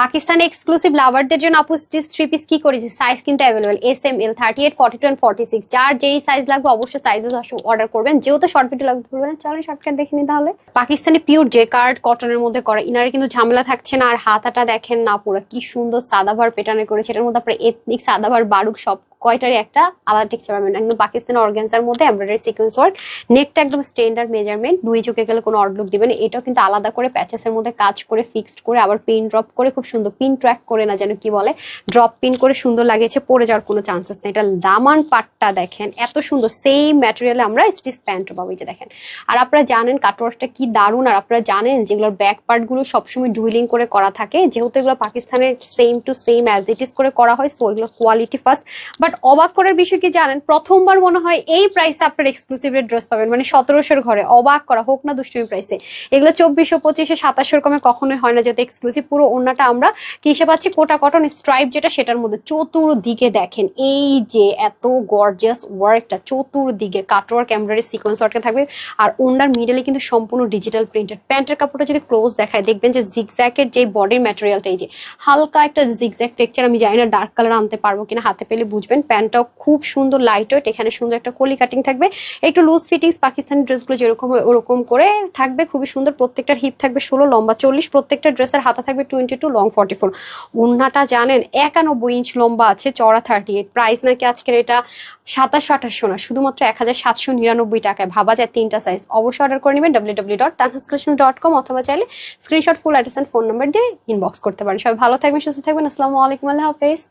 পাকিস্তানে এক্সক্লুসিভ লাভারদের জন্য আপু থ্রি পিস কি করেছে? সাইজ কিন্তু available S M L thirty eight forty two forty six যার যেই সাইজ লাগবে অবশ্যই সাইজ অর্ডার করবেন। যেহেতু শর্ট ভিডিও লাগবে ধরবেন চলেন শর্টকাট দেখে নিই তাহলে। পাকিস্তানি পিওর যে কার্ড কটনের মধ্যে করা। ইনারে কিন্তু ঝামেলা থাকছে না। আর হাতাটা দেখেন না পুরো। কি সুন্দর সাদাভার পেটানে করেছে। এটার মধ্যে আপনার এথনিক সাদাভার, বারুক সব কয়টারই একটা আলাদা টেক্সচার পাবেন। একদম পাকিস্তানি অর্গানজার মধ্যে এমব্রয়ডারি সিকোয়েন্স ওয়ার্ক নেকটা একদম স্ট্যান্ডার্ড মেজারমেন্ট দুই চোখে গেলে কোনো অড লুক দিবেন এটাও কিন্তু আলাদা করে প্যাচেসের মধ্যে কাজ করে ফিক্সড করে, আবার পিন ড্রপ করে, খুব সুন্দর পিন ট্র্যাক করে না যেন কি বলে ড্রপ পিন করে সুন্দর লাগিয়েছে, পড়ে যাওয়ার কোনো চান্সেস নেই। এটা দামান পাটটা দেখেন, এত সুন্দর সেম ম্যাটেরিয়ালে আমরা স্টিচ প্যান্টও পাবো, এই যে দেখেন। আর আপনারা জানেন কাটওয়ার্কটা কি দারুণ, আর আপনারা জানেন যেগুলোর ব্যাক পার্টগুলো সবসময় ডুইলিং করে করা থাকে। যেহেতু এগুলো পাকিস্তানের same to same as it is করে করা হয় সো এগুলো কোয়ালিটি ফার্স্ট বাট অবাক করার বিষয় কি জানেন? প্রথমবার মনে হয় এই প্রাইসে আপনার এক্সক্লুসিভ ড্রেস পাবেন। মানে সতেরোশোর ঘরে। অবাক করা, হোক না দুষ্টুমি প্রাইসে এগুলো চব্বিশশো পঁচিশে সাতাশশোর কমে কখনোই হয় না। যেহেতু এক্সক্লুসিভ পুরো অন্যটা আমরা কিসে পাচ্ছি? কোটা কটন স্ট্রাইপ যেটা, সেটার মধ্যে চতুর্দিকে দেখেন। এই যে এত গর্জিয়াস ওয়ার্কটা চতুর্দিকে কাটওয়ার্ক এমব্রয়ডারি সিকোয়েন্স ওয়ার্কে থাকবে। আর ওনার মিডলে কিন্তু সম্পূর্ণ ডিজিটাল প্রিন্টেড প্যান্টের কাপড়টা যদি ক্লোজ দেখায়, দেখবেন যে জিগজ্যাকের যে বডির ম্যাটেরিয়ালটা এই যে হালকা একটা জিগজ্যাক টেক্সচার আমি জানি না ডার্ক কালার আনতে পারব কিনা, হাতে পেলে বুঝবেন। প্যান্টটাও খুব সুন্দর লাইট ওয়েট এখানে সুন্দর একটা কলি কাটিং থাকবে। একটু লুজ ফিটিংস পাকিস্তানি ড্রেসগুলো যেরকম, ওরকম করে থাকবে, খুবই সুন্দর। প্রত্যেকটার হিপ থাকবে ষোলো, লম্বা চল্লিশ, প্রত্যেকটা ড্রেসের হাতা থাকবে twenty two long forty four উন্নাটা জানেন, একানব্বই ইঞ্চ লম্বা আছে চড়া থার্টি এইট প্রাইস নাকি আজকের এটা সাতাশশো, আঠাশশো না, শুধুমাত্র এক হাজার সাতশো নিরানব্বই টাকায়। ভাবা যায় তিনটা সাইজ অবশ্যই অর্ডার করে নেবেন W W dot dot com অথবা চাইলে screenshot full address phone number দিয়ে ইনবক্স করতে পারেন। সবাই ভালো থাকবেন, সুস্থ থাকবেন। আসসালামু আলাইকুম, আল্লাহ হাফেজ।